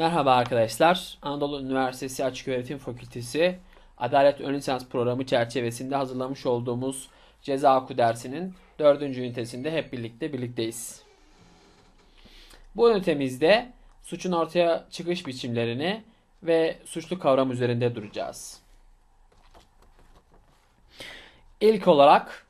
Merhaba arkadaşlar. Anadolu Üniversitesi Açıköğretim Fakültesi Adalet Ön Lisans Programı çerçevesinde hazırlamış olduğumuz Ceza Hukuku dersinin 4. ünitesinde hep birlikte birlikteyiz. Bu ünitemizde suçun ortaya çıkış biçimlerini ve suçlu kavram üzerinde duracağız. İlk olarak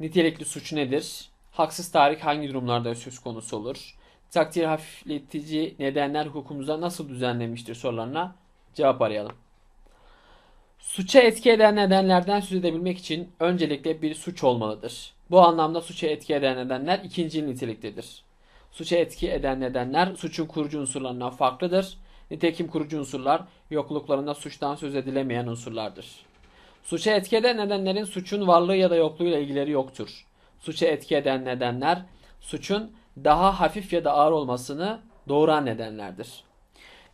nitelikli suç nedir? Haksız tahrik hangi durumlarda söz konusu olur? Takdir hafifletici nedenler hukukumuzda nasıl düzenlenmiştir sorularına cevap arayalım. Suça etki eden nedenlerden söz edebilmek için öncelikle bir suç olmalıdır. Bu anlamda suça etki eden nedenler ikinci niteliktedir. Suça etki eden nedenler suçun kurucu unsurlarından farklıdır. Nitekim kurucu unsurlar yokluklarında suçtan söz edilemeyen unsurlardır. Suça etki eden nedenlerin suçun varlığı ya da yokluğuyla ilgileri yoktur. Suça etki eden nedenler suçun daha hafif ya da ağır olmasını doğuran nedenlerdir.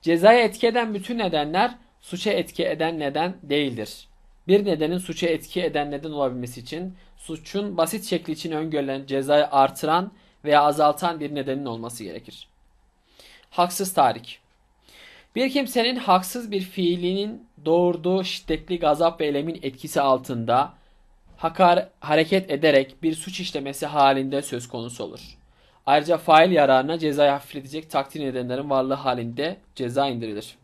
Cezaya etki eden bütün nedenler suça etki eden neden değildir. Bir nedenin suça etki eden neden olabilmesi için suçun basit şekli için öngörülen cezayı artıran veya azaltan bir nedenin olması gerekir. Haksız tahrik Bir kimsenin haksız bir fiilinin doğurduğu şiddetli gazap ve eylemin etkisi altında hakar hareket ederek bir suç işlemesi halinde söz konusu olur. Ayrıca fail yararına cezayı hafifletecek takdir nedenlerin varlığı halinde ceza indirilir.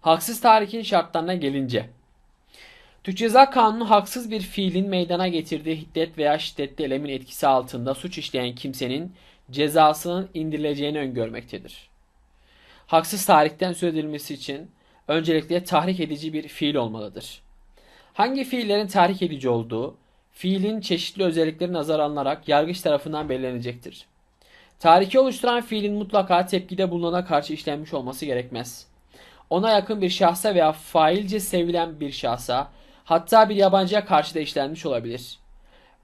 Haksız tahrikin şartlarına gelince Türk Ceza Kanunu haksız bir fiilin meydana getirdiği hiddet veya şiddetli elemin etkisi altında suç işleyen kimsenin cezasının indirileceğini öngörmektedir. Haksız tahrikten söz edilmesi için öncelikle tahrik edici bir fiil olmalıdır. Hangi fiillerin tahrik edici olduğu, fiilin çeşitli özellikleri nazar alınarak yargıç tarafından belirlenecektir. Tahriki oluşturan fiilin mutlaka tepkide bulunana karşı işlenmiş olması gerekmez. Ona yakın bir şahsa veya failce sevilen bir şahsa, hatta bir yabancıya karşı da işlenmiş olabilir.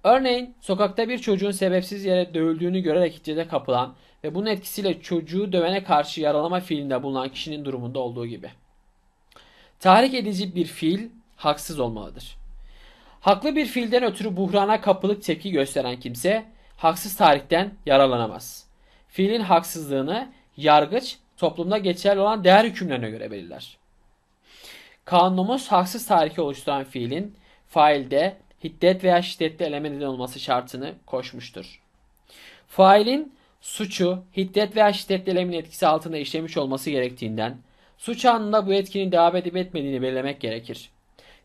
Örneğin sokakta bir çocuğun sebepsiz yere dövüldüğünü görerek hiddete kapılan ve bunun etkisiyle çocuğu dövene karşı yaralama fiilinde bulunan kişinin durumunda olduğu gibi. Tahrik edici bir fiil haksız olmalıdır. Haklı bir fiilden ötürü buhrana kapılık tepki gösteren kimse haksız tarihten yararlanamaz. Fiilin haksızlığını yargıç toplumda geçerli olan değer hükümlerine göre belirler. Kanunumuz haksız tarihi oluşturan fiilin failde hiddet veya şiddetli eleme olması şartını koşmuştur. Failin suçu hiddet veya şiddetli elemin etkisi altında işlemiş olması gerektiğinden suç anında bu etkinin devam edip etmediğini belirlemek gerekir.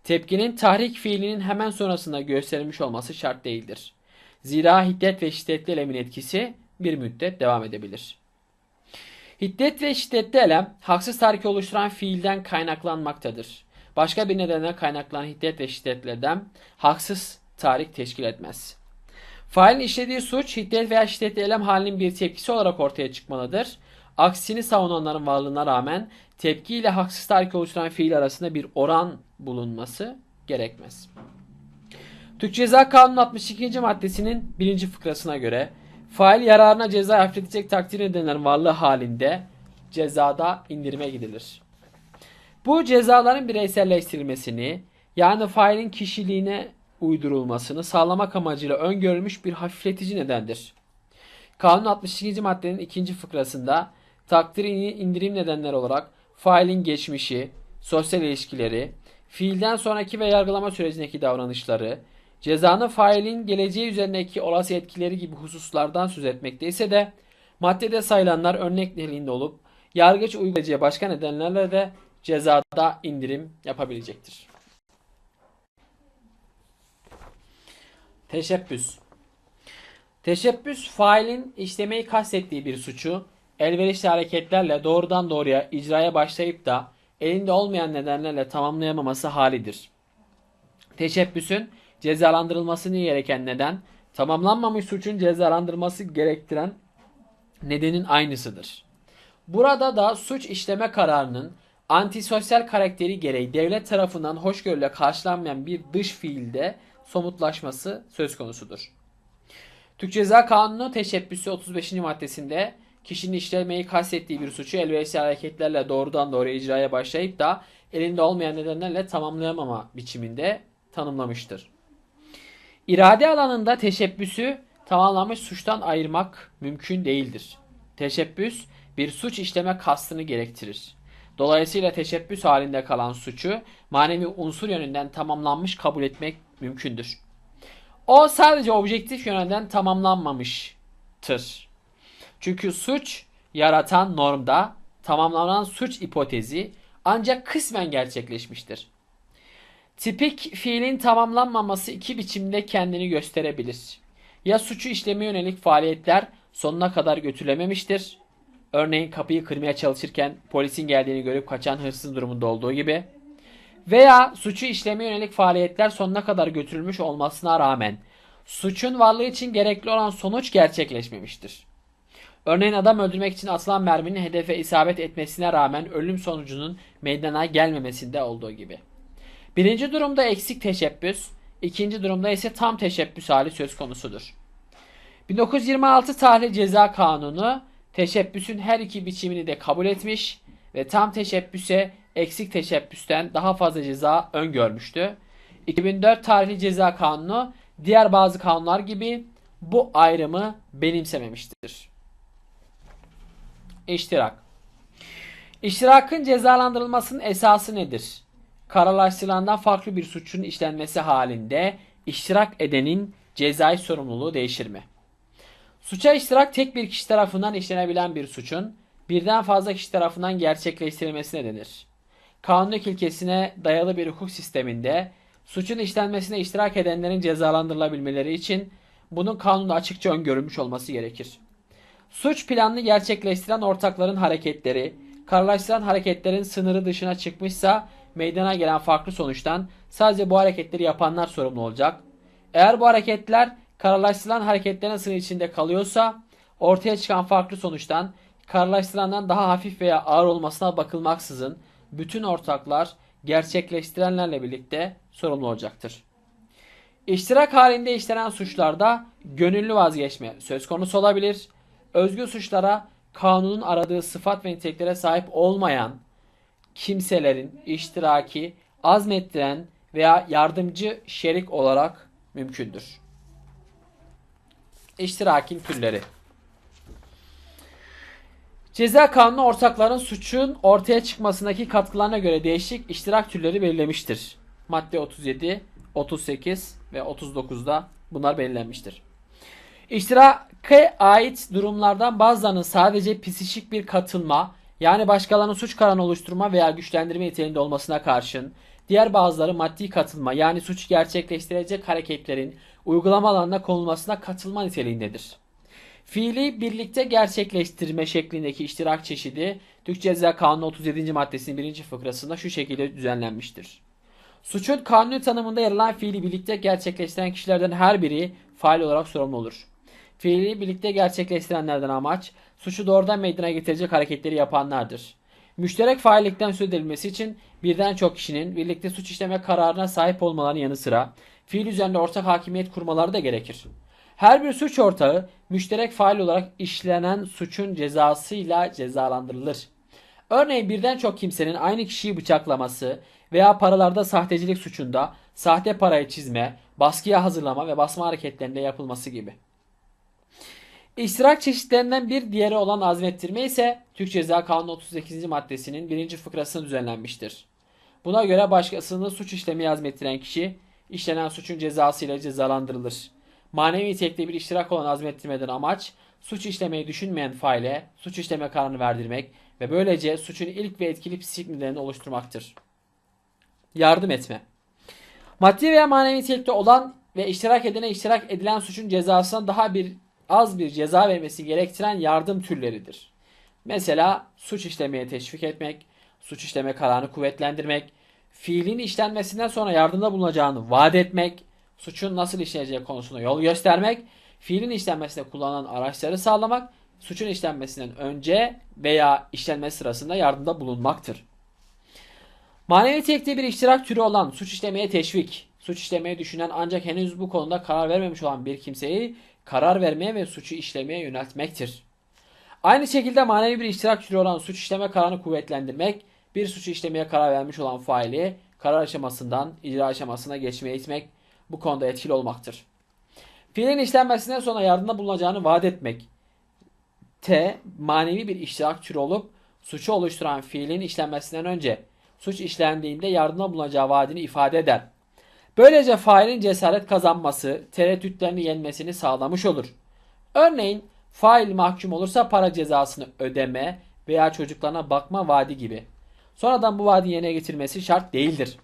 Tepkinin tahrik fiilinin hemen sonrasında gösterilmiş olması şart değildir. Zira hiddet ve şiddetli elemin etkisi bir müddet devam edebilir. Hiddet ve şiddetli elem haksız tahrik oluşturan fiilden kaynaklanmaktadır. Başka bir nedenden kaynaklanan hiddet ve şiddetli elem haksız tahrik teşkil etmez. Failin işlediği suç hiddet veya şiddetli elem halinin bir tepkisi olarak ortaya çıkmalıdır. Aksini savunanların varlığına rağmen tepki ile haksız tahrik oluşturan fiil arasında bir oran bulunması gerekmez. Türk Ceza Kanunu 62. maddesinin 1. fıkrasına göre fail yararına ceza hafifletecek takdir nedenlerin varlığı halinde cezada indirime gidilir. Bu cezaların bireyselleştirilmesini yani failin kişiliğine uydurulmasını sağlamak amacıyla öngörülmüş bir hafifletici nedendir. Kanun 62. maddenin 2. fıkrasında takdir indirim nedenleri olarak failin geçmişi, sosyal ilişkileri, fiilden sonraki ve yargılama sürecindeki davranışları, cezanın failin geleceği üzerindeki olası etkileri gibi hususlardan söz etmekteyse de maddede sayılanlar örnek niteliğinde olup yargıç uygulayacağı başka nedenlerle de cezada indirim yapabilecektir. Teşebbüs Teşebbüs failin işlemeyi kastettiği bir suçu elverişli hareketlerle doğrudan doğruya icraya başlayıp da elinde olmayan nedenlerle tamamlayamaması halidir. Teşebbüsün cezalandırılmasını gereken neden, tamamlanmamış suçun cezalandırılması gerektiren nedenin aynısıdır. Burada da suç işleme kararının antisosyal karakteri gereği devlet tarafından hoşgörüyle karşılanmayan bir dış fiilde somutlaşması söz konusudur. Türk Ceza Kanunu teşebbüsü 35. maddesinde kişinin işlemeyi kastettiği bir suçu elverişli hareketlerle doğrudan doğruya icraya başlayıp da elinde olmayan nedenlerle tamamlayamama biçiminde tanımlamıştır. İrade alanında teşebbüsü tamamlanmış suçtan ayırmak mümkün değildir. Teşebbüs bir suç işleme kastını gerektirir. Dolayısıyla teşebbüs halinde kalan suçu manevi unsur yönünden tamamlanmış kabul etmek mümkündür. O sadece objektif yönden tamamlanmamıştır. Çünkü suç yaratan normda tamamlanan suç hipotezi ancak kısmen gerçekleşmiştir. Tipik fiilin tamamlanmaması iki biçimde kendini gösterebilir. Ya suçu işleme yönelik faaliyetler sonuna kadar götürülememiştir. Örneğin kapıyı kırmaya çalışırken polisin geldiğini görüp kaçan hırsız durumunda olduğu gibi. Veya suçu işleme yönelik faaliyetler sonuna kadar götürülmüş olmasına rağmen suçun varlığı için gerekli olan sonuç gerçekleşmemiştir. Örneğin adam öldürmek için atılan merminin hedefe isabet etmesine rağmen ölüm sonucunun meydana gelmemesinde olduğu gibi. Birinci durumda eksik teşebbüs, ikinci durumda ise tam teşebbüs hali söz konusudur. 1926 Tahliye Ceza Kanunu teşebbüsün her iki biçimini de kabul etmiş ve tam teşebbüse eksik teşebbüsten daha fazla ceza öngörmüştü. 2004 Tarihli Ceza Kanunu diğer bazı kanunlar gibi bu ayrımı benimsememiştir. İştirak İştirakın cezalandırılmasının esası nedir? Kararlaştırılandan farklı bir suçun işlenmesi halinde iştirak edenin cezai sorumluluğu değişir mi? Suça iştirak tek bir kişi tarafından işlenebilen bir suçun birden fazla kişi tarafından gerçekleştirilmesine denir. Kanunluk ilkesine dayalı bir hukuk sisteminde suçun işlenmesine iştirak edenlerin cezalandırılabilmeleri için bunun kanunda açıkça öngörülmüş olması gerekir. Suç planını gerçekleştiren ortakların hareketleri, kararlaştıran hareketlerin sınırı dışına çıkmışsa meydana gelen farklı sonuçtan sadece bu hareketleri yapanlar sorumlu olacak. Eğer bu hareketler kararlaştırılan hareketlerin sınırı içinde kalıyorsa ortaya çıkan farklı sonuçtan kararlaştırandan daha hafif veya ağır olmasına bakılmaksızın bütün ortaklar gerçekleştirenlerle birlikte sorumlu olacaktır. İştirak halinde işlenen suçlarda gönüllü vazgeçme söz konusu olabilir. Özgür suçlara kanunun aradığı sıfat ve niteliklere sahip olmayan kimselerin iştiraki azmettiren veya yardımcı şerik olarak mümkündür. İştirakin türleri Ceza kanunu ortakların suçun ortaya çıkmasındaki katkılarına göre değişik iştirak türleri belirlemiştir. Madde 37, 38 ve 39'da bunlar belirlenmiştir. İştiraka ait durumlardan bazılarının sadece psişik bir katılma yani başkalarının suç kararını oluşturma veya güçlendirme niteliğinde olmasına karşın diğer bazıları maddi katılma yani suç gerçekleştirecek hareketlerin uygulama alanına konulmasına katılma niteliğindedir. Fiili birlikte gerçekleştirme şeklindeki iştirak çeşidi Türk Ceza Kanunu 37. maddesinin 1. fıkrasında şu şekilde düzenlenmiştir. Suçun kanuni tanımında yer alan fiili birlikte gerçekleştiren kişilerden her biri fail olarak sorumlu olur. Fiili birlikte gerçekleştirenlerden amaç suçu doğrudan meydana getirecek hareketleri yapanlardır. Müşterek faillikten söz edilmesi için birden çok kişinin birlikte suç işleme kararına sahip olmalarının yanı sıra fiil üzerinde ortak hakimiyet kurmaları da gerekir. Her bir suç ortağı müşterek fail olarak işlenen suçun cezasıyla cezalandırılır. Örneğin birden çok kimsenin aynı kişiyi bıçaklaması veya paralarda sahtecilik suçunda sahte parayı çizme, baskıya hazırlama ve basma hareketlerinde yapılması gibi. İştirak çeşitlerinden bir diğeri olan azmettirme ise Türk Ceza Kanunu 38. maddesinin birinci fıkrasını düzenlenmiştir. Buna göre başkasını suç işlemeye azmettiren kişi işlenen suçun cezasıyla cezalandırılır. Manevi nitelikte bir iştirak olan azmettirmeden amaç suç işlemeyi düşünmeyen faile suç işleme kararını verdirmek ve böylece suçun ilk ve etkili psikik nedenini oluşturmaktır. Yardım etme. Maddi veya manevi nitelikte olan ve iştirak edene iştirak edilen suçun cezasından daha bir az bir ceza vermesi gerektiren yardım türleridir. Mesela suç işlemeye teşvik etmek, suç işleme kararını kuvvetlendirmek, fiilin işlenmesinden sonra yardımda bulunacağını vaat etmek, suçun nasıl işleneceği konusunda yol göstermek, fiilin işlenmesinde kullanılan araçları sağlamak, suçun işlenmesinden önce veya işlenmesi sırasında yardımda bulunmaktır. Manevi tekte bir iştirak türü olan suç işlemeye teşvik, suç işlemeye düşünen ancak henüz bu konuda karar vermemiş olan bir kimseyi karar vermeye ve suçu işlemeye yöneltmektir. Aynı şekilde manevi bir iştirak türü olan suç işleme kararını kuvvetlendirmek, bir suçu işlemeye karar vermiş olan faili karar aşamasından icra aşamasına geçmeye itmek bu konuda etkili olmaktır. Fiilin işlenmesinden sonra yardımda bulunacağını vaat etmek, T. Manevi bir iştirak türü olup suçu oluşturan fiilin işlenmesinden önce suç işlendiğinde yardımda bulunacağı vaadini ifade eder. Böylece failin cesaret kazanması, tereddütlerini yenmesini sağlamış olur. Örneğin fail mahkum olursa para cezasını ödeme veya çocuklarına bakma vaadi gibi. Sonradan bu vaadi yerine getirmesi şart değildir.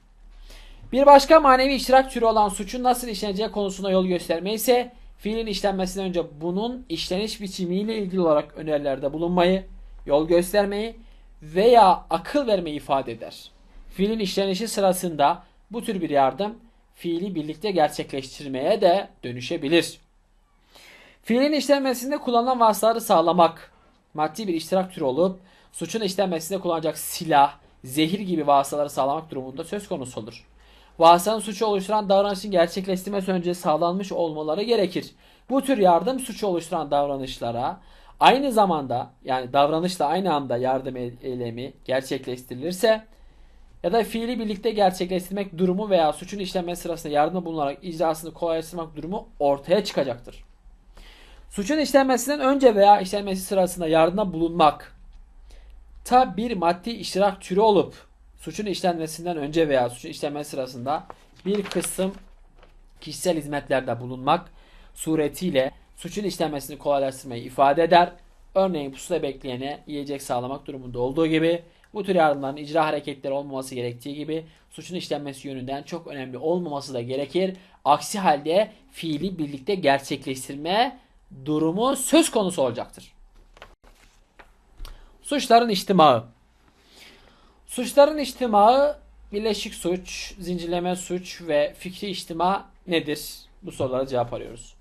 Bir başka manevi iştirak türü olan suçun nasıl işleneceği konusunda yol gösterme ise fiilin işlenmesinden önce bunun işleniş biçimiyle ilgili olarak önerilerde bulunmayı, yol göstermeyi veya akıl vermeyi ifade eder. Fiilin işlenişi sırasında bu tür bir yardım fiili birlikte gerçekleştirmeye de dönüşebilir. Fiilin işlenmesinde kullanılan vasıtaları sağlamak maddi bir iştirak türü olup suçun işlenmesinde kullanılacak silah, zehir gibi vasıtaları sağlamak durumunda söz konusu olur. Vasıtanın suçu oluşturan davranışın gerçekleştirmesi önce sağlanmış olmaları gerekir. Bu tür yardım suçu oluşturan davranışlara aynı zamanda yani davranışla aynı anda yardım eylemi gerçekleştirilirse ya da fiili birlikte gerçekleştirmek durumu veya suçun işlenme sırasında yardımda bulunarak icrasını kolaylaştırmak durumu ortaya çıkacaktır. Suçun işlenmesinden önce veya işlenmesi sırasında yardımda bulunmak ta bir maddi iştirak türü olup suçun işlenmesinden önce veya suçun işlenmesi sırasında bir kısım kişisel hizmetlerde bulunmak suretiyle suçun işlenmesini kolaylaştırmayı ifade eder. Örneğin pusuda bekleyene yiyecek sağlamak durumunda olduğu gibi bu tür yardımların icra hareketleri olmaması gerektiği gibi suçun işlenmesi yönünden çok önemli olmaması da gerekir. Aksi halde fiili birlikte gerçekleştirme durumu söz konusu olacaktır. Suçların içtimağı Suçların içtimağı birleşik suç, zincirleme suç ve fikri içtima nedir? Bu sorulara cevap arıyoruz.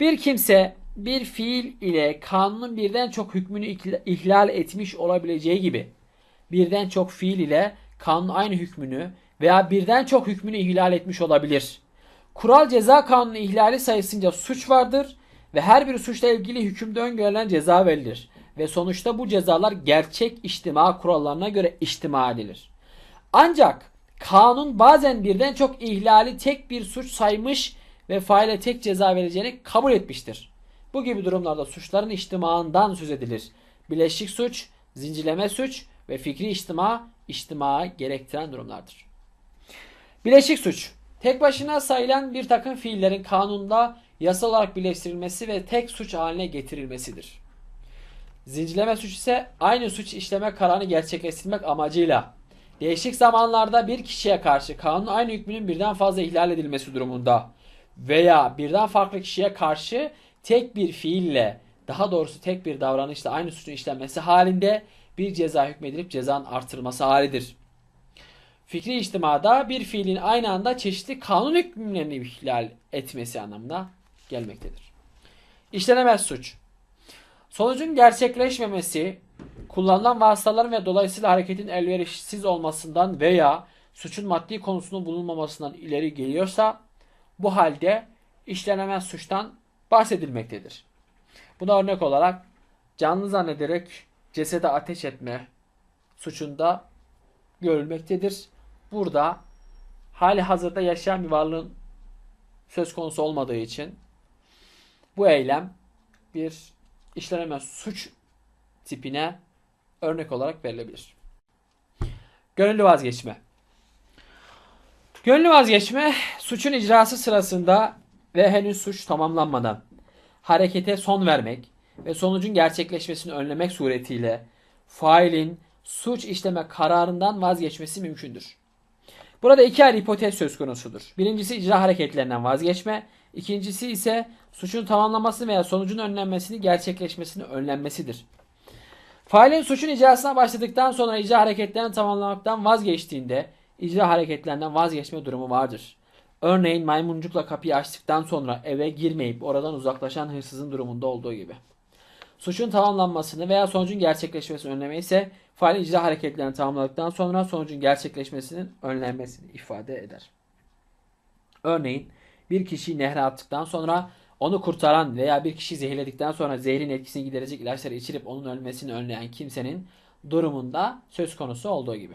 Bir kimse bir fiil ile kanunun birden çok hükmünü ihlal etmiş olabileceği gibi birden çok fiil ile kanun aynı hükmünü veya birden çok hükmünü ihlal etmiş olabilir. Kural ceza kanunu ihlali sayısınca suç vardır ve her bir suçla ilgili hükümde öngörülen ceza verilir ve sonuçta bu cezalar gerçek içtima kurallarına göre içtima edilir. Ancak kanun bazen birden çok ihlali tek bir suç saymış ve faile tek ceza vereceğini kabul etmiştir. Bu gibi durumlarda suçların içtimağından söz edilir. Bileşik suç, zincirleme suç ve fikri içtima, içtima gerektiren durumlardır. Bileşik suç, tek başına sayılan bir takım fiillerin kanunda yasal olarak birleştirilmesi ve tek suç haline getirilmesidir. Zincirleme suç ise aynı suç işleme kararını gerçekleştirmek amacıyla değişik zamanlarda bir kişiye karşı kanun aynı hükmünün birden fazla ihlal edilmesi durumunda veya birden farklı kişiye karşı tek bir fiille daha doğrusu tek bir davranışla aynı suçun işlenmesi halinde bir ceza hükmedilip cezanın artırılması halidir. Fikri içtimada bir fiilin aynı anda çeşitli kanun hükümlerini ihlal etmesi anlamına gelmektedir. İşlenemez suç. Sonucun gerçekleşmemesi, kullanılan vasıtaların ve dolayısıyla hareketin elverişsiz olmasından veya suçun maddi konusunun bulunmamasından ileri geliyorsa bu halde işlenemez suçtan bahsedilmektedir. Buna örnek olarak canlı zannederek cesede ateş etme suçunda görülmektedir. Burada hali hazırda yaşayan bir varlığın söz konusu olmadığı için bu eylem bir işlenemez suç tipine örnek olarak verilebilir. Gönüllü vazgeçme. Gönüllü vazgeçme suçun icrası sırasında ve henüz suç tamamlanmadan harekete son vermek ve sonucun gerçekleşmesini önlemek suretiyle failin suç işleme kararından vazgeçmesi mümkündür. Burada iki ayrı hipotez söz konusudur. Birincisi icra hareketlerinden vazgeçme, ikincisi ise suçun tamamlanması veya sonucun önlenmesini gerçekleşmesini önlenmesidir. Failin suçun icrasına başladıktan sonra icra hareketlerini tamamlamaktan vazgeçtiğinde icra hareketlerinden vazgeçme durumu vardır. Örneğin maymuncukla kapıyı açtıktan sonra eve girmeyip oradan uzaklaşan hırsızın durumunda olduğu gibi. Suçun tamamlanmasını veya sonucun gerçekleşmesini önleme ise fail icra hareketlerini tamamladıktan sonra sonucun gerçekleşmesinin önlenmesini ifade eder. Örneğin bir kişiyi nehre attıktan sonra onu kurtaran veya bir kişi zehirledikten sonra zehrin etkisini giderecek ilaçları içirip onun ölmesini önleyen kimsenin durumunda söz konusu olduğu gibi.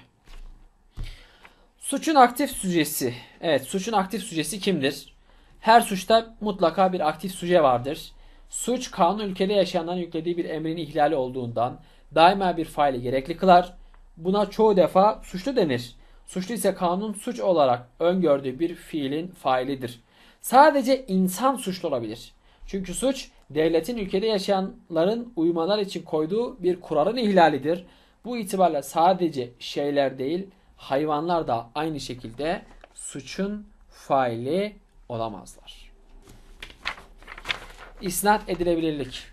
Suçun aktif sücesi. Evet suçun aktif sücesi kimdir? Her suçta mutlaka bir aktif süce vardır. Suç kanun ülkede yaşayanların yüklediği bir emrin ihlali olduğundan daima bir faili gerekli kılar. Buna çoğu defa suçlu denir. Suçlu ise kanun suç olarak öngördüğü bir fiilin failidir. Sadece insan suçlu olabilir. Çünkü suç devletin ülkede yaşayanların uymalar için koyduğu bir kuralın ihlalidir. Bu itibarla sadece şeyler değil hayvanlar da aynı şekilde suçun faili olamazlar. İsnat edilebilirlik.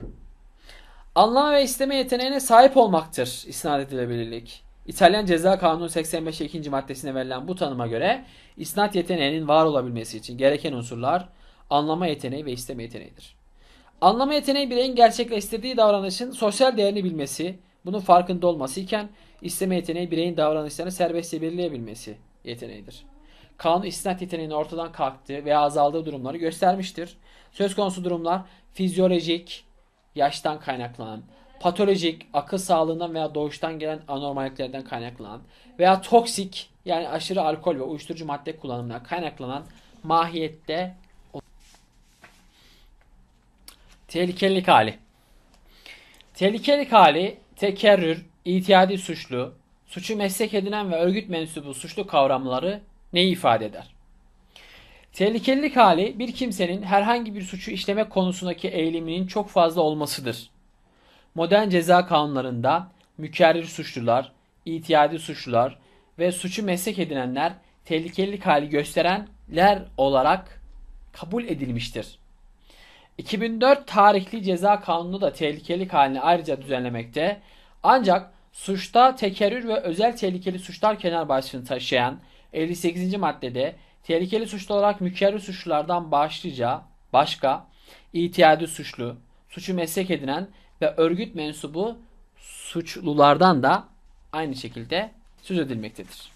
Anlama ve isteme yeteneğine sahip olmaktır isnat edilebilirlik. İtalyan Ceza Kanunu 85 2. maddesine verilen bu tanıma göre isnat yeteneğinin var olabilmesi için gereken unsurlar anlama yeteneği ve isteme yeteneğidir. Anlama yeteneği bireyin gerçekleştirdiği davranışın sosyal değerini bilmesi, bunun farkında olması iken isteme yeteneği bireyin davranışlarını serbestçe belirleyebilmesi yeteneğidir. Kanun istinat yeteneğinin ortadan kalktığı veya azaldığı durumları göstermiştir. Söz konusu durumlar fizyolojik, yaştan kaynaklanan, patolojik, akıl sağlığından veya doğuştan gelen anormalliklerden kaynaklanan veya toksik yani aşırı alkol ve uyuşturucu madde kullanımından kaynaklanan mahiyette Tehlikelilik hali. Tehlikelilik hali tekerrür, itiyadi suçlu, suçu meslek edinen ve örgüt mensubu suçlu kavramları neyi ifade eder? Tehlikelilik hali bir kimsenin herhangi bir suçu işlemek konusundaki eğiliminin çok fazla olmasıdır. Modern ceza kanunlarında mükerrir suçlular, itiyadi suçlular ve suçu meslek edinenler tehlikelilik hali gösterenler olarak kabul edilmiştir. 2004 tarihli ceza kanunu da tehlikelik halini ayrıca düzenlemekte. Ancak suçta tekerrür ve özel tehlikeli suçlar kenar başlığını taşıyan 58. maddede tehlikeli suçlu olarak mükerrer suçlulardan başlıca başka itiyadi suçlu, suçu meslek edinen ve örgüt mensubu suçlulardan da aynı şekilde söz edilmektedir.